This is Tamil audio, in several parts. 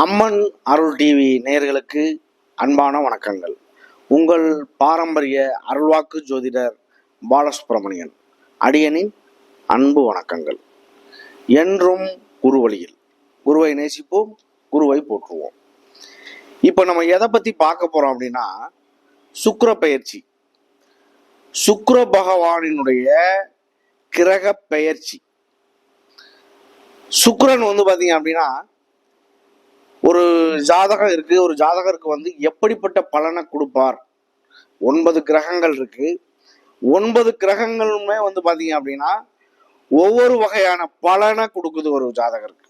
அம்மன் அருள் டிவி நேயர்களுக்கு அன்பான வணக்கங்கள். உங்கள் பாரம்பரிய அருள்வாக்கு ஜோதிடர் பாலசுப்ரமணியன் அடியனின் அன்பு வணக்கங்கள். என்றும் குருவழியில். குருவை நேசிப்போம் குருவை போற்றுவோம். இப்போ நம்ம எதை பற்றி பார்க்க போகிறோம் அப்படின்னா சுக்கர பயிற்சி சுக்கர பகவானினுடைய கிரக பெயர்ச்சி. சுக்கரன் வந்து பார்த்தீங்க அப்படின்னா ஒரு ஜாதகம் இருக்கு. ஒரு ஜாதகருக்கு வந்து எப்படிப்பட்ட பலனை கொடுப்பார்? ஒன்பது கிரகங்கள் இருக்கு. ஒன்பது கிரகங்களுமே வந்து பாத்தீங்க அப்படின்னா ஒவ்வொரு வகையான பலனை கொடுக்குது ஒரு ஜாதகருக்கு.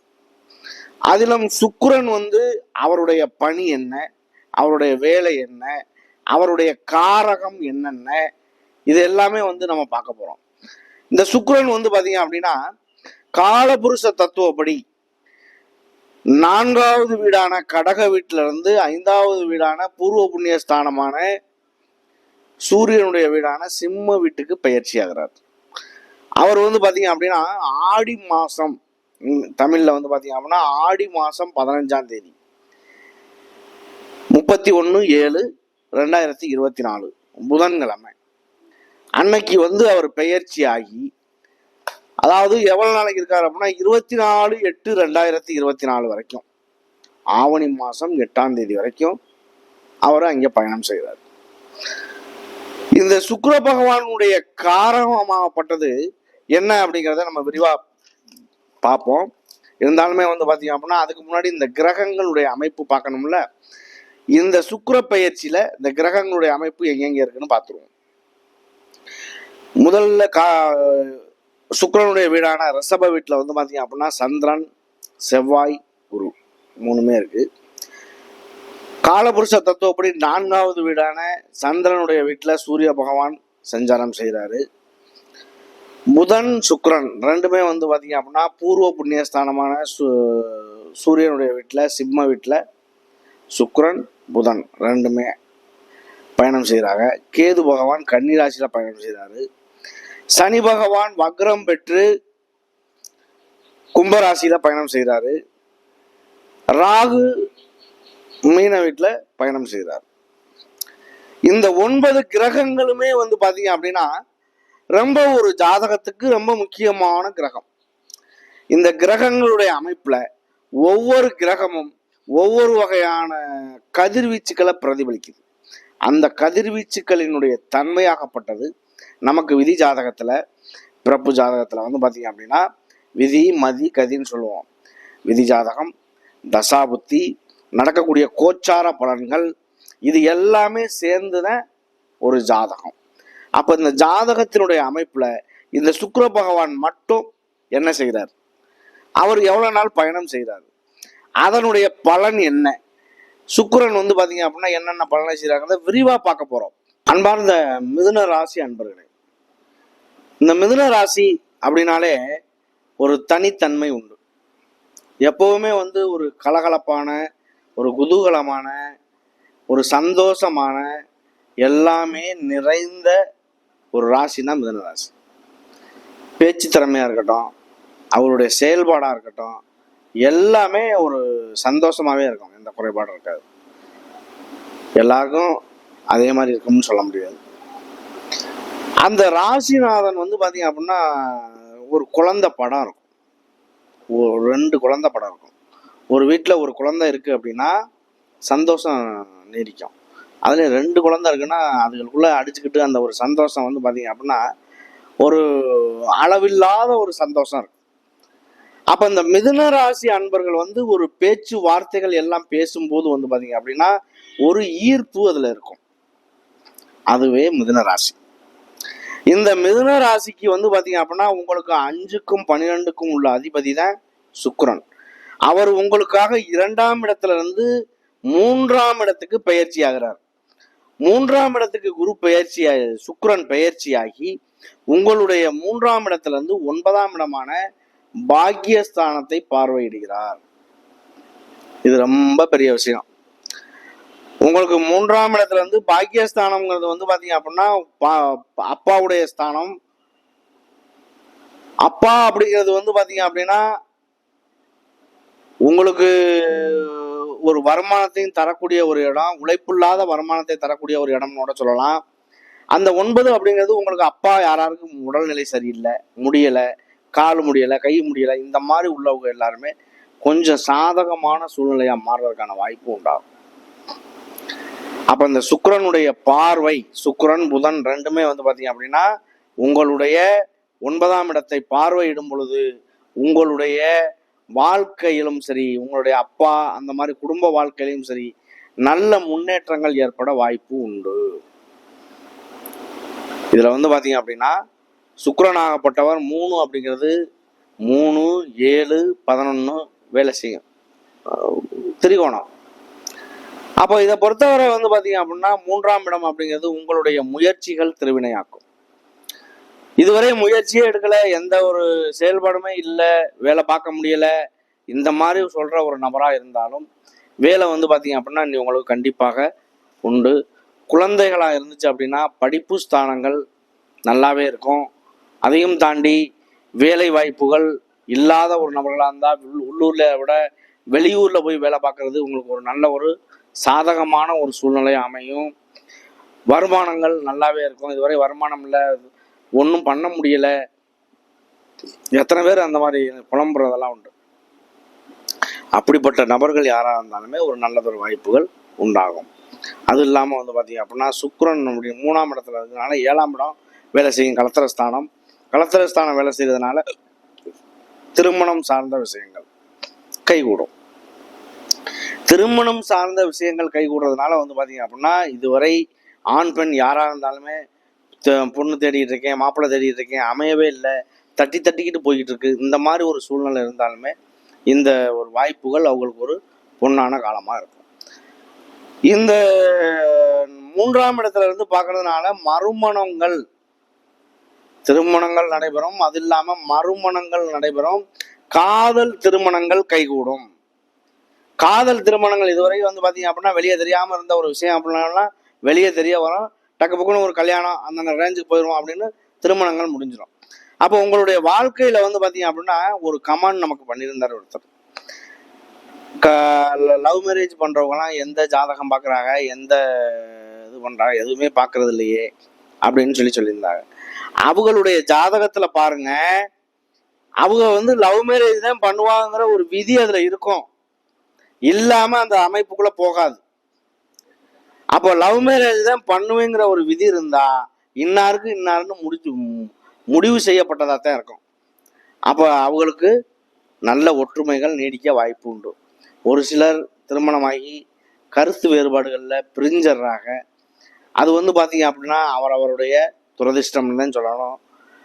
அதிலும் சுக்கிரன் வந்து அவருடைய பணி என்ன? அவருடைய வேலை என்ன? அவருடைய காரகம் என்னென்ன? இது எல்லாமே வந்து நம்ம பார்க்க போறோம். இந்த சுக்கிரன் வந்து பாத்தீங்க அப்படின்னா காலபுருஷ தத்துவப்படி நான்காவது வீடான கடக வீட்டில இருந்து ஐந்தாவது வீடான பூர்வ புண்ணிய ஸ்தானமான சூரியனுடைய வீடான சிம்ம வீட்டுக்கு பயிற்சி ஆகிறார் அவர் வந்து பார்த்தீங்க அப்படின்னா ஆடி மாசம் தமிழில் தமிழ்ல வந்து பார்த்தீங்க அப்படின்னா ஆடி மாசம் பதினஞ்சாம் தேதி. முப்பத்தி ஒன்று ஏழு ரெண்டாயிரத்தி இருபத்தி நாலு புதன்கிழமை. அன்னைக்கு வந்து அவர் பெயர்ச்சி ஆகி அதாவது எவ்வளவு நாளைக்கு இருக்காரு அப்படின்னா இருபத்தி நாலு எட்டு ரெண்டாயிரத்தி இருபத்தி நாலு வரைக்கும். ஆவணி மாசம் எட்டாம் தேதி வரைக்கும் அவர் அங்கே பயணம் செய்கிறார் இந்த சுக்ர பகவானுடைய காரணமாகப்பட்டது என்ன அப்படிங்கிறத நம்ம விரிவா பார்ப்போம். இருந்தாலுமே வந்து பார்த்தீங்க அப்படின்னா அதுக்கு முன்னாடி இந்த கிரகங்களுடைய அமைப்பு பார்க்கணும்ல. இந்த சுக்கர பயிற்சியில் இந்த கிரகங்களுடைய அமைப்பு எங்கெங்க இருக்குன்னு பார்த்துருவோம். முதல்ல கா சுக்கரனுடைய வீடான ரிஷப வீட்டில் வந்து பார்த்தீங்க அப்படின்னா சந்திரன் செவ்வாய் குரு மூணுமே இருக்கு. காலபுருஷ தத்துவப்படி நான்காவது வீடான சந்திரனுடைய வீட்டில் சூரிய பகவான் சஞ்சாரம் செய்கிறாரு புதன் சுக்ரன் ரெண்டுமே வந்து பார்த்தீங்க அப்படின்னா பூர்வ புண்ணியஸ்தானமான சு சூரியனுடைய வீட்டில் சிம்ம வீட்டில் சுக்ரன் புதன் ரெண்டுமே பயணம் செய்கிறாங்க கேது பகவான் கன்னிராசியில் பயணம் செய்கிறாரு சனி பகவான் வக்ரம் பெற்று கும்பராசியில பயணம் செய்கிறாரு ராகு மீன வீட்டில் பயணம் செய்கிறார் இந்த ஒன்பது கிரகங்களுமே வந்து பார்த்தீங்க அப்படின்னா ரொம்ப ஒரு ஜாதகத்துக்கு ரொம்ப முக்கியமான கிரகம். இந்த கிரகங்களுடைய அமைப்பில் ஒவ்வொரு கிரகமும் ஒவ்வொரு வகையான கதிர்வீச்சுக்களை பிரதிபலிக்குது. அந்த கதிர்வீச்சுக்களினுடைய தன்மையாகப்பட்டது நமக்கு விதி ஜாதகத்தில் பிறப்பு ஜாதகத்தில் வந்து பார்த்திங்க அப்படின்னா விதி மதி கதின்னு சொல்லுவோம். விதி ஜாதகம் தசாபுத்தி நடக்கக்கூடிய கோச்சார பலன்கள் இது எல்லாமே சேர்ந்துதான் ஒரு ஜாதகம். அப்போ இந்த ஜாதகத்தினுடைய அமைப்பில் இந்த சுக்கர பகவான் மட்டும் என்ன செய்கிறார் அவர் எவ்வளோ நாள் பயணம் செய்கிறார் அதனுடைய பலன் என்ன? சுக்கரன் வந்து பார்த்தீங்க அப்படின்னா என்னென்ன பலனை செய்யறாங்க விரிவாக பார்க்க போகிறோம் அன்பார்ந்த மிதுன ராசி அன்பர்களே இந்த மிதுன ராசி அப்படின்னாலே ஒரு தனித்தன்மை உண்டு. எப்பவுமே வந்து ஒரு கலகலப்பான ஒரு குதூகலமான ஒரு சந்தோஷமான எல்லாமே நிறைந்த ஒரு ராசினா மிதுன ராசி. பேச்சு திறமையாக இருக்கட்டும் அவருடைய செயல்பாடாக இருக்கட்டும் எல்லாமே ஒரு சந்தோஷமாகவே இருக்கும். எந்த குறைபாடும் இருக்காது. எல்லாருக்கும் அதே மாதிரி இருக்கும்னு சொல்ல முடியாது. அந்த ராசிநாதன் வந்து பாத்தீங்க அப்படின்னா ஒரு குழந்தை படம் இருக்கும். ஒரு ரெண்டு குழந்தை படம் இருக்கும். ஒரு வீட்டில் ஒரு குழந்தை இருக்கு அப்படின்னா சந்தோஷம் நீடிக்கும். அதுல ரெண்டு குழந்தை இருக்குன்னா அதுகளுக்குள்ள அடிச்சுக்கிட்டு அந்த ஒரு சந்தோஷம் வந்து பாத்தீங்க அப்படின்னா ஒரு அளவில்லாத ஒரு சந்தோஷம் இருக்கும். அப்ப இந்த மிதுன ராசி அன்பர்கள் வந்து ஒரு பேச்சு வார்த்தைகள் எல்லாம் பேசும்போது வந்து பாத்தீங்க அப்படின்னா ஒரு ஈர்ப்பு அதுல இருக்கும். அதுவே மிதுன ராசி. இந்த மிதுன ராசிக்கு வந்து பாத்தீங்க அப்படின்னா உங்களுக்கு அஞ்சுக்கும் பன்னிரெண்டுக்கும் உள்ள அதிபதி தான் சுக்கிரன். அவர் உங்களுக்காக இரண்டாம் இடத்துல இருந்து மூன்றாம் இடத்துக்கு பயிற்சி ஆகிறார். மூன்றாம் இடத்துக்கு குரு பயிற்சி சுக்ரன் பயிற்சி ஆகி உங்களுடைய மூன்றாம் இடத்துல இருந்து ஒன்பதாம் இடமான பாக்கியஸ்தானத்தை பார்வையிடுகிறார். இது ரொம்ப பெரிய விஷயம். உங்களுக்கு மூன்றாம் இடத்துல இருந்து பாக்கியஸ்தானம்ங்கிறது வந்து பாத்தீங்க அப்படின்னா பா- அப்பாவுடைய ஸ்தானம். அப்பா அப்படிங்கிறது வந்து பாத்தீங்க அப்படின்னா உங்களுக்கு ஒரு வருமானத்தையும் தரக்கூடிய ஒரு இடம் உழைப்பில்லாத வருமானத்தை தரக்கூடிய ஒரு இடம்னு கூட சொல்லலாம். அந்த ஒன்பது அப்படிங்கிறது உங்களுக்கு அப்பா யாராருக்கும் உடல்நிலை சரியில்லை முடியலை கால் முடியலை கை முடியலை இந்த மாதிரி உள்ளவங்க எல்லாருமே கொஞ்சம் சாதகமான சூழ்நிலையாக மாறுறதுக்கான வாய்ப்பு உண்டாகும். அப்ப இந்த சுக்கிரனுடைய பார்வை சுக்கரன் புதன் ரெண்டுமே வந்து பாத்தீங்க அப்படின்னா உங்களுடைய ஒன்பதாம் இடத்தை பார்வையிடும் பொழுது உங்களுடைய வாழ்க்கையிலும் சரி உங்களுடைய அப்பா அந்த மாதிரி குடும்ப வாழ்க்கையிலும் சரி நல்ல முன்னேற்றங்கள் ஏற்பட வாய்ப்பு உண்டு. இதுல வந்து பாத்தீங்க அப்படின்னா சுக்கரனாகப்பட்டவர் மூணு அப்படிங்கிறது மூணு ஏழு பதினொன்று வேலை செய்யும். திரிகோணம். அப்போ இதை பொறுத்தவரை வந்து பாத்தீங்க அப்படின்னா மூன்றாம் இடம் அப்படிங்கிறது உங்களுடைய முயற்சிகள் திருவினையாக்கும். இதுவரை முயற்சியே எடுக்கல எந்த ஒரு செயல்பாடுமே இல்லை வேலை பார்க்க முடியல இந்த மாதிரி சொல்ற ஒரு நபரா இருந்தாலும் வேலை வந்து பாத்தீங்க அப்படின்னா உங்களுக்கு கண்டிப்பாக உண்டு. குழந்தைகளா இருந்துச்சு அப்படின்னா படிப்பு ஸ்தானங்கள் நல்லாவே இருக்கும். அதையும் தாண்டி வேலை வாய்ப்புகள் இல்லாத ஒரு நபர்களாக இருந்தால் உள்ளூர்ல விட வெளியூர்ல போய் வேலை பார்க்கறது உங்களுக்கு ஒரு நல்ல ஒரு சாதகமான ஒரு சூழ்நிலை அமையும். வருமானங்கள் நல்லாவே இருக்கும். இதுவரை வருமானம் இல்லை. ஒன்றும் பண்ண முடியல. எத்தனை பேர் அந்த மாதிரி புலம்புறதெல்லாம் உண்டு. அப்படிப்பட்ட நபர்கள் யாராக இருந்தாலுமே ஒரு நல்லதொரு வாய்ப்புகள் உண்டாகும். அது இல்லாமல் வந்து பார்த்தீங்க அப்படின்னா சுக்ரன் நம்முடைய மூணாம் இடத்துல இருக்கிறதுனால ஏழாம் இடம் வேலை செய்யும் கலத்திரஸ்தானம் கலத்திரஸ்தானம் வேலை செய்யறதுனால திருமணம் சார்ந்த விஷயங்கள் கைகூடும். திருமணம் சார்ந்த விஷயங்கள் கைகூடுறதுனால வந்து பார்த்தீங்க அப்படின்னா இதுவரை ஆண் பெண் யாராக இருந்தாலுமே பொண்ணு தேடிட்டு இருக்கேன் மாப்பிள்ளை தேடிட்டு இருக்கேன் அமையவே இல்லை. தட்டி தட்டிக்கிட்டு போய்கிட்டு இருக்கு. இந்த மாதிரி ஒரு சூழ்நிலை இருந்தாலுமே இந்த ஒரு வாய்ப்புகள் அவங்களுக்கு ஒரு பொண்ணான காலமாக இருக்கும். இந்த மூன்றாம் இடத்துல இருந்து பார்க்கறதுனால மறுமணங்கள் திருமணங்கள் நடைபெறும். அது இல்லாமல் மறுமணங்கள் நடைபெறும். காதல் திருமணங்கள் கைகூடும். காதல் திருமணங்கள் இதுவரை வந்து பாத்தீங்க அப்படின்னா வெளியே தெரியாம இருந்த ஒரு விஷயம் அப்படின்னா வெளியே தெரிய வரும். டக்கு பக்குன்னு ஒரு கல்யாணம் அந்த ரேஞ்சுக்கு போயிடும் அப்படின்னு திருமணங்கள் முடிஞ்சிடும் அப்போ உங்களுடைய வாழ்க்கையில வந்து பாத்தீங்க அப்படின்னா ஒரு கமாண்ட் நமக்கு பண்ணியிருந்தார் ஒருத்தர். லவ் மேரேஜ் பண்ணுறவங்கலாம் எந்த ஜாதகம் பார்க்குறாங்க எந்த இது பண்றாங்க எதுவுமே பார்க்கறது இல்லையே அப்படின்னு சொல்லி சொல்லியிருந்தாங்க. அவங்களுடைய ஜாதகத்துல பாருங்க அவங்க வந்து லவ் மேரேஜ் தான் பண்ணுவாங்கிற ஒரு விதி அதுல இருக்கும். இல்லாம அந்த அமைப்புக்குள்ள போகாது. அப்போ லவ் மேரேஜ் தான் பண்ணுவேங்கிற ஒரு விதி இருந்தா இன்னாருக்கு இன்னாருன்னு முடிச்சு முடிவு செய்யப்பட்டதாக தான் இருக்கும். அப்போ அவங்களுக்கு நல்ல ஒற்றுமைகள் நீடிக்க வாய்ப்பு உண்டு. ஒரு சிலர் திருமணமாகி கருத்து வேறுபாடுகளில் பிரிஞ்சர்றாங்க. அது வந்து பார்த்தீங்க அப்படின்னா அவரவருடைய துரதிர்ஷ்டம்னு தான் சொல்லணும்.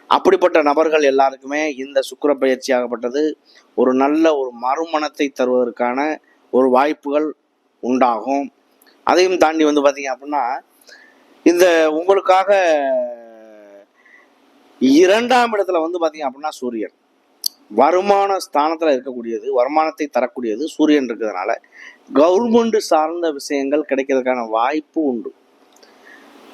அப்படிப்பட்ட நபர்கள் எல்லாருக்குமே இந்த சுக்கிர பயிற்சி ஆகப்பட்டது ஒரு நல்ல ஒரு மறுமணத்தை தருவதற்கான ஒரு வாய்ப்புகள் உண்டாகும். அதையும் தாண்டி வந்து பார்த்தீங்க அப்படின்னா இந்த உங்களுக்காக இரண்டாம் இடத்துல வந்து பார்த்தீங்க அப்படின்னா சூரியன். வருமான ஸ்தானத்தில் இருக்கக்கூடியது வருமானத்தை தரக்கூடியது சூரியன் இருக்கிறதுனால கவர்மெண்ட் சார்ந்த விஷயங்கள் கிடைக்கிறதுக்கான வாய்ப்பு உண்டு.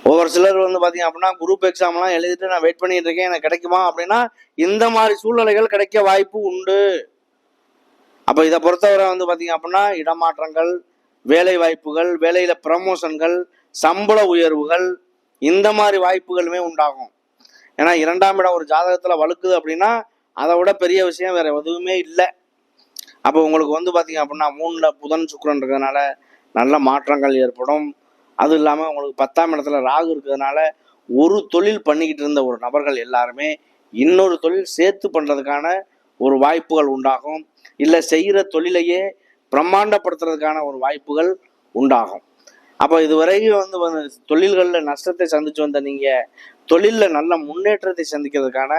ஒவ்வொரு சிலர் வந்து பார்த்தீங்க அப்படின்னா குரூப் எக்ஸாம்லாம் எழுதிட்டு நான் வெயிட் பண்ணிட்டு இருக்கேன் எனக்கு கிடைக்குமா அப்படின்னா இந்த மாதிரி சூழ்நிலைகள் கிடைக்க வாய்ப்பு உண்டு. அப்போ இதை பொறுத்தவரை வந்து பார்த்தீங்க அப்படின்னா இடமாற்றங்கள் வேலை வாய்ப்புகள் வேலையில ப்ரமோஷன்கள் சம்பள உயர்வுகள் இந்த மாதிரி வாய்ப்புகளுமே உண்டாகும். ஏன்னா இரண்டாம் இடம் ஒரு ஜாதகத்தில் வழுக்குது அப்படின்னா அதை விட பெரிய விஷயம் வேற எதுவுமே இல்லை. அப்போ உங்களுக்கு வந்து பார்த்தீங்க அப்படின்னா மூணில் புதன் சுக்கரன் இருக்கிறதுனால நல்ல மாற்றங்கள் ஏற்படும். அது இல்லாமல் உங்களுக்கு பத்தாம் இடத்துல ராகு இருக்கிறதுனால ஒரு தொழில் பண்ணிக்கிட்டு இருந்த ஒரு நபர்கள் எல்லாருமே இன்னொரு தொழில் சேர்த்து பண்ணுறதுக்கான ஒரு வாய்ப்புகள் உண்டாகும். இல்லை செய்கிற தொழிலையே பிரம்மாண்டப்படுத்துறதுக்கான ஒரு வாய்ப்புகள் உண்டாகும். அப்போ இதுவரையும் வந்து தொழில்களில் நஷ்டத்தை சந்திச்சு வந்த நீங்கள் தொழிலில் நல்ல முன்னேற்றத்தை சந்திக்கிறதுக்கான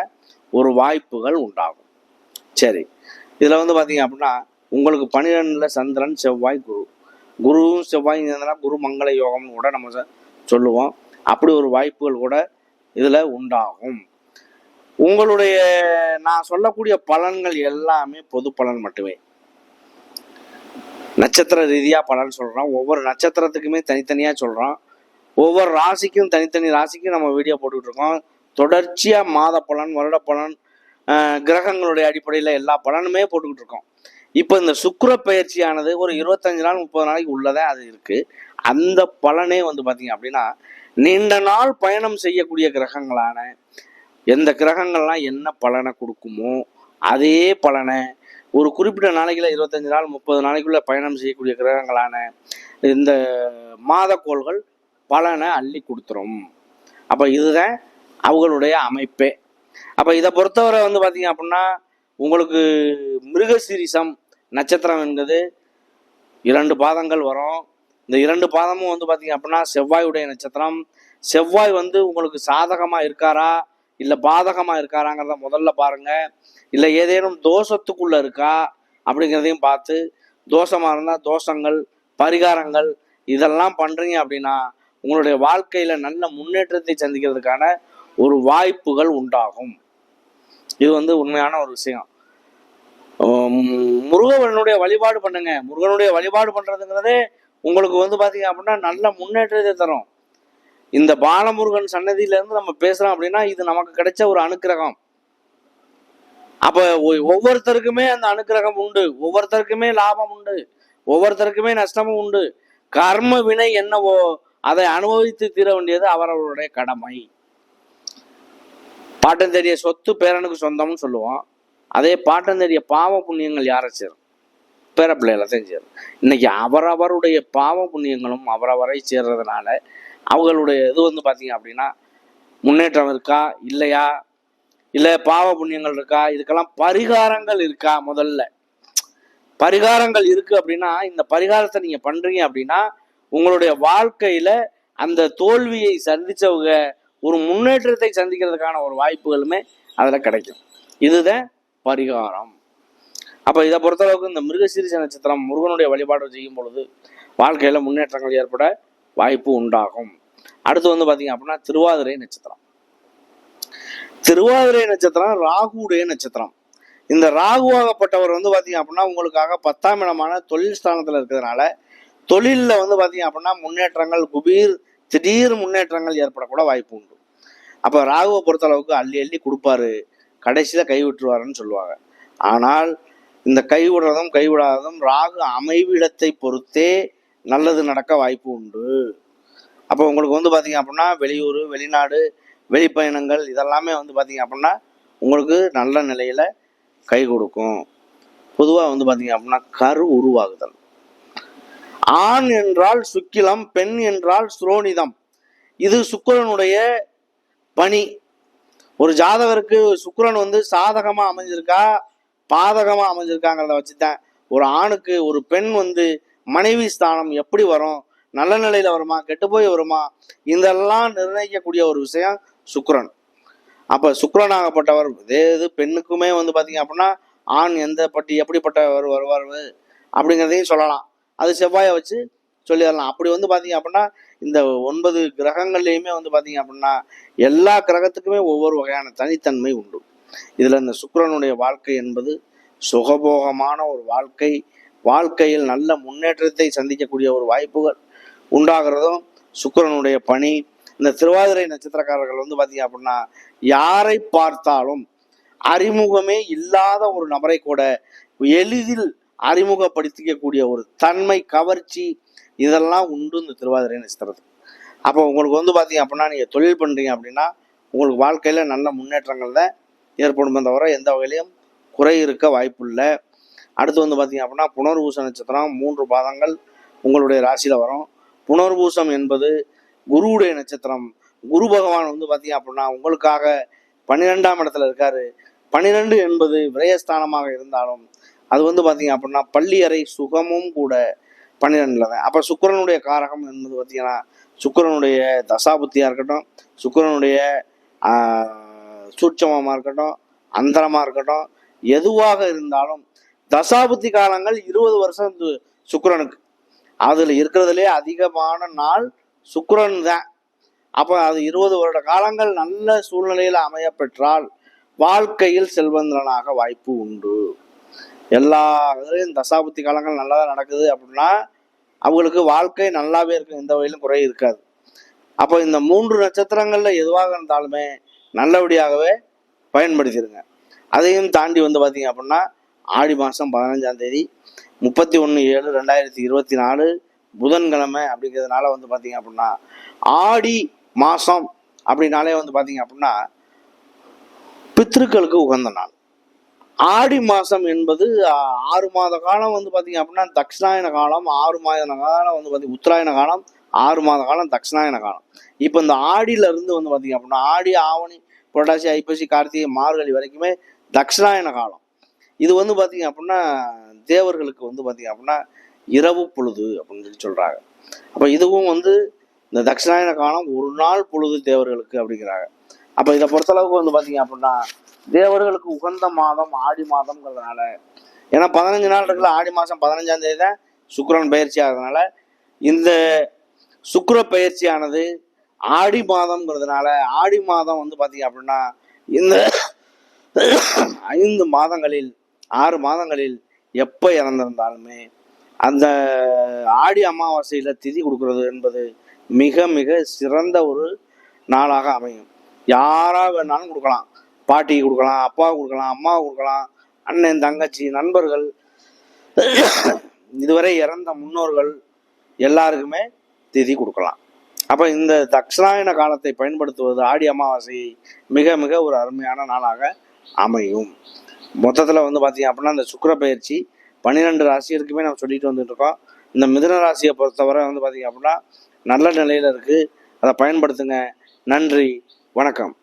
ஒரு வாய்ப்புகள் உண்டாகும். சரி. இதில் வந்து பார்த்தீங்க அப்படின்னா உங்களுக்கு பனிரெண்டில் சந்திரன் செவ்வாய் குரு. குருவும் செவ்வாய் இருந்ததுனா குரு மங்கள யோகம்னு கூட நம்ம சொல்லுவோம். அப்படி ஒரு வாய்ப்புகள் கூட இதில் உண்டாகும். உங்களுடைய நான் சொல்லக்கூடிய பலன்கள் எல்லாமே பொது பலன் மட்டுமே. நட்சத்திர ரீதியாக பலன் சொல்கிறோம் ஒவ்வொரு நட்சத்திரத்துக்குமே தனித்தனியாக சொல்கிறோம் ஒவ்வொரு ராசிக்கும் தனித்தனி ராசிக்கும் நம்ம வீடியோ போட்டுக்கிட்டு இருக்கோம் தொடர்ச்சியாக மாத பலன் வருட பலன் கிரகங்களுடைய அடிப்படையில் எல்லா பலனுமே போட்டுக்கிட்டு இருக்கோம் இப்போ இந்த சுக்கர பயிற்சியானது ஒரு இருபத்தஞ்சு நாள் முப்பது நாளைக்கு உள்ளதே அது இருக்குது அந்த பலனே வந்து பார்த்தீங்க அப்படின்னா நீண்ட நாள் பயணம் செய்யக்கூடிய கிரகங்களான எந்த கிரகங்கள்லாம் என்ன பலனை கொடுக்குமோ அதே பலனை ஒரு குறிப்பிட்ட நாளைக்குள்ள இருபத்தஞ்சு நாள் முப்பது நாளைக்குள்ள பயணம் செய்யக்கூடிய கிரகங்களான இந்த மாதக்கோள்கள் பலனை அள்ளி கொடுத்துரும். அப்போ இதுதான் அவங்களுடைய அமைப்பே. அப்போ இதை பொறுத்தவரை வந்து பார்த்தீங்க அப்படின்னா உங்களுக்கு மிருகசீரிசம் நட்சத்திரம் என்பது இரண்டு பாதங்கள் வரும். இந்த இரண்டு பாதமும் வந்து பார்த்தீங்க அப்படின்னா செவ்வாயுடைய நட்சத்திரம். செவ்வாய் வந்து உங்களுக்கு சாதகமாக இருக்காரா? இல்லை பாதகமாக இருக்காராங்கிறத முதல்ல பாருங்க. இல்லை ஏதேனும் தோஷத்துக்குள்ள இருக்கா? அப்படிங்கிறதையும் பார்த்து தோஷமாக இருந்தால் தோஷங்கள் பரிகாரங்கள் இதெல்லாம் பண்ணுறீங்க அப்படின்னா உங்களுடைய வாழ்க்கையில் நல்ல முன்னேற்றத்தை சந்திக்கிறதுக்கான ஒரு வாய்ப்புகள் உண்டாகும். இது வந்து உண்மையான ஒரு விஷயம். முருகவனுடைய வழிபாடு பண்ணுங்க. முருகனுடைய வழிபாடு பண்றதுங்கிறதே உங்களுக்கு வந்து பாத்தீங்க அப்படின்னா நல்ல முன்னேற்றத்தை தரும். இந்த பாலமுருகன் சன்னதியில இருந்து நம்ம பேசுறோம் அப்படின்னா இது நமக்கு கிடைச்ச ஒரு அனுக்கிரகம். அப்ப ஒ- ஒவ்வொருத்தருக்குமே அந்த அனுக்கிரகம் உண்டு. ஒவ்வொருத்தருக்குமே லாபம் உண்டு. ஒவ்வொருத்தருக்குமே நஷ்டமும் உண்டு. கர்ம வினை என்னவோ அதை அனுபவித்து தீர வேண்டியது அவரவருடைய கடமை. பாட்டன் தெரிய சொத்து பேரனுக்கு சொந்தம்னு சொல்லுவோம். அதே பாட்டன் தெரிய பாவ புண்ணியங்கள் யாரை சேரும்? பேர தான் சேரும். இன்னைக்கு அவரவருடைய பாவ புண்ணியங்களும் அவரவரை சேர்றதுனால அவங்களுடைய இது வந்து பார்த்தீங்க அப்படின்னா முன்னேற்றம் இருக்கா? இல்லையா? இல்லை பாவ புண்ணியங்கள் இருக்கா? இதுக்கெல்லாம் பரிகாரங்கள் இருக்கா முதல்ல? பரிகாரங்கள் இருக்குது அப்படின்னா இந்த பரிகாரத்தை நீங்கள் பண்ணுறீங்க அப்படின்னா உங்களுடைய வாழ்க்கையில் அந்த தோல்வியை சந்திச்சவங்க ஒரு முன்னேற்றத்தை சந்திக்கிறதுக்கான ஒரு வாய்ப்புகளுமே அதில் கிடைக்கும். இதுதான் பரிகாரம். அப்போ இதை பொறுத்தளவுக்கு இந்த மிருகசீரிச நட்சத்திரம் முருகனுடைய வழிபாடு செய்யும் பொழுது வாழ்க்கையில் முன்னேற்றங்கள் ஏற்பட வாய்ப்பு உண்டாகும். அடுத்து வந்து பாத்தீங்க அப்படின்னா திருவாதிரை நட்சத்திரம். திருவாதிரை நட்சத்திரம் ராகுடைய நட்சத்திரம். இந்த ராகுவாகப்பட்டவர் வந்து பாத்தீங்க அப்படின்னா உங்களுக்காக பத்தாம் இடமான தொழில் ஸ்தானத்துல இருக்கிறதுனால தொழில்ல வந்து பாத்தீங்க அப்படின்னா முன்னேற்றங்கள் குபீர் திடீர் முன்னேற்றங்கள் ஏற்படக்கூட வாய்ப்பு உண்டு. அப்ப ராகுவை பொறுத்த அளவுக்கு அள்ளி அள்ளி கொடுப்பாரு. கடைசியில கைவிட்டுருவாருன்னு சொல்லுவாங்க. ஆனால் இந்த கைவிடுறதும் கைவிடாததும் ராகு அமைவிடத்தை பொறுத்தே நல்லது நடக்க வாய்ப்பு உண்டு. அப்போ உங்களுக்கு வந்து பார்த்திங்க அப்படின்னா வெளியூர் வெளிநாடு வெளிப்பயணங்கள் இதெல்லாமே வந்து பார்த்திங்க அப்படின்னா உங்களுக்கு நல்ல நிலையில் கை கொடுக்கும். பொதுவாக வந்து பார்த்திங்க அப்படின்னா கரு உருவாகுதல். ஆண் என்றால் சுக்கிலம் பெண் என்றால் சுரோனிதம். இது சுக்கரனுடைய பணி. ஒரு ஜாதகருக்கு சுக்கரன் வந்து சாதகமாக அமைஞ்சிருக்கா பாதகமாக அமைஞ்சிருக்காங்கிறத வச்சுதான் ஒரு ஆணுக்கு ஒரு பெண் வந்து மனைவி ஸ்தானம் எப்படி வரும் நல்ல நிலையில வருமா? கெட்டு போய் வருமா? இதெல்லாம் நிர்ணயிக்கக்கூடிய ஒரு விஷயம் சுக்ரன் அப்ப சுக்கிரனாகப்பட்டவர் இதே இது பெண்ணுக்குமே வந்து பாத்தீங்க அப்படின்னா ஆண் எந்த பட்டி எப்படிப்பட்டவர் வருவார் அப்படிங்கிறதையும் சொல்லலாம். அது செவ்வாயை வச்சு சொல்லிடலாம். அப்படி வந்து பாத்தீங்க அப்படின்னா இந்த ஒன்பது கிரகங்கள்லையுமே வந்து பாத்தீங்க அப்படின்னா எல்லா கிரகத்துக்குமே ஒவ்வொரு வகையான தனித்தன்மை உண்டு. இதுல இந்த சுக்ரனுடைய வாழ்க்கை என்பது சுகபோகமான ஒரு வாழ்க்கை. வாழ்க்கையில் நல்ல முன்னேற்றத்தை சந்திக்கக்கூடிய ஒரு வாய்ப்புகள். உண்டாகிறதும் சுக்கிரனுடைய பணி. இந்த திருவாதிரை நட்சத்திரக்காரர்கள் வந்து பார்த்தீங்க அப்படின்னா யாரை பார்த்தாலும் அறிமுகமே இல்லாத ஒரு நபரை கூட எளிதில் அறிமுகப்படுத்திக்கக்கூடிய ஒரு தன்மை கவர்ச்சி இதெல்லாம் உண்டு இந்த திருவாதிரை நட்சத்திரத்துக்கு அப்போ உங்களுக்கு வந்து பார்த்தீங்க அப்படின்னா நீங்கள் தொழில் பண்ணுறீங்க அப்படின்னா உங்களுக்கு வாழ்க்கையில் நல்ல முன்னேற்றங்கள் தான் ஏற்படும் தவிர எந்த வகையிலையும் குறை இருக்க வாய்ப்பு இல்லை அடுத்து வந்து பார்த்தீங்க அப்படின்னா புனர்பூச நட்சத்திரம் மூன்று பாதங்கள் உங்களுடைய ராசியில் வரும். புனர்பூசம் என்பது குருவுடைய நட்சத்திரம். குரு பகவான் வந்து பார்த்தீங்க அப்படின்னா உங்களுக்காக பன்னிரெண்டாம் இடத்துல இருக்காரு. பன்னிரெண்டு என்பது விரயஸ்தானமாக இருந்தாலும் அது வந்து பார்த்தீங்க அப்படின்னா பள்ளி அறை சுகமும் கூட பன்னிரெண்டுல தான். அப்போ சுக்கிரனுடைய காரகம் என்பது பார்த்தீங்கன்னா சுக்கிரனுடைய தசாபுத்தியாக இருக்கட்டும் சுக்கரனுடைய சூட்சமமாக இருக்கட்டும் அந்தரமாக இருக்கட்டும் எதுவாக இருந்தாலும் தசாபுத்தி காலங்கள் இருபது வருஷம் சுக்கரனுக்கு. அதில் இருக்கிறதுலே அதிகமான நாள் சுக்கரன் தான். அப்போ அது இருபது வருட காலங்கள் நல்ல சூழ்நிலையில் அமைய பெற்றால் வாழ்க்கையில் செல்வந்தனாக வாய்ப்பு உண்டு. எல்லா இதுலையும் தசாபுத்தி காலங்கள் நல்லா தான் நடக்குது அப்படின்னா அவங்களுக்கு வாழ்க்கை நல்லாவே இருக்கும் எந்த வகையிலும் குறை இருக்காது. அப்போ இந்த மூன்று நட்சத்திரங்களில் எதுவாக இருந்தாலுமே நல்லபடியாகவே பயன்படுத்திடுங்க அதையும் தாண்டி வந்து பார்த்தீங்க அப்படின்னா ஆடி மாதம் பதினஞ்சாம் தேதி முப்பத்தி ஒன்று ஏழு ரெண்டாயிரத்தி இருபத்தி நாலு புதன்கிழமை அப்படிங்கிறதுனால வந்து பார்த்தீங்க அப்படின்னா ஆடி மாதம் அப்படின்னாலே வந்து பார்த்தீங்க அப்படின்னா பித்ருக்களுக்கு உகந்த நாள். ஆடி மாதம் என்பது ஆறு மாத காலம் வந்து பார்த்தீங்க அப்படின்னா தட்சிணாயன காலம் ஆறு மாத காலம் வந்து பார்த்தீங்க உத்தராயண காலம் ஆறு மாத காலம் தட்சிணாயன காலம். இப்போ இந்த ஆடியில இருந்து வந்து பார்த்தீங்க அப்படின்னா ஆடி ஆவணி புரட்டாசி ஐப்பசி கார்த்திகை மார்கழி வரைக்குமே தட்சிணாயன காலம். இது வந்து பார்த்தீங்க அப்படின்னா தேவர்களுக்கு வந்து பார்த்தீங்க அப்படின்னா இரவு பொழுது அப்படின்னு சொல்லி சொல்கிறாங்க அப்போ இதுவும் வந்து இந்த தட்சிணாயன காலம் ஒரு நாள் பொழுது தேவர்களுக்கு அப்படிங்கிறாங்க அப்போ இதை பொறுத்தளவுக்கு வந்து பார்த்தீங்க அப்படின்னா தேவர்களுக்கு உகந்த மாதம் ஆடி மாதம்ங்கிறதுனால ஏன்னா பதினஞ்சு நாள் இருக்குல்ல ஆடி மாதம் பதினஞ்சாம் தேதி தான் சுக்கிரன் பயிற்சி ஆகிறதுனால இந்த சுக்கர பயிற்சியானது ஆடி மாதம்ங்கிறதுனால ஆடி மாதம் வந்து பார்த்தீங்க அப்படின்னா இந்த ஐந்து மாதங்களில் ஆறு மாதங்களில் எப்போ இறந்திருந்தாலுமே அந்த ஆடி அமாவாசையில் திதி கொடுக்கறது என்பது மிக மிக சிறந்த ஒரு நாளாக அமையும். யாராக வேணாலும் கொடுக்கலாம். பாட்டிக்கு கொடுக்கலாம் அப்பாவுக்கு கொடுக்கலாம் அம்மாவுக்கு கொடுக்கலாம் அண்ணன் தங்கச்சி நண்பர்கள். இதுவரை இறந்த முன்னோர்கள் எல்லாருக்குமே திதி கொடுக்கலாம். அப்போ இந்த தக்ஷணாயன காலத்தை பயன்படுத்துவது ஆடி அமாவாசை மிக மிக ஒரு அருமையான நாளாக அமையும். மொத்தத்தில் வந்து பார்த்தீங்க அப்படின்னா இந்த சுக்கிர பயிற்சி பன்னிரெண்டு ராசியருக்குமே நம்ம சொல்லிட்டு வந்துட்டு இருக்கோம் இந்த மிதுன ராசியை பொறுத்தவரை வந்து பார்த்தீங்க அப்படின்னா நல்ல நிலையில் இருக்குது அதை பயன்படுத்துங்க. நன்றி. வணக்கம்.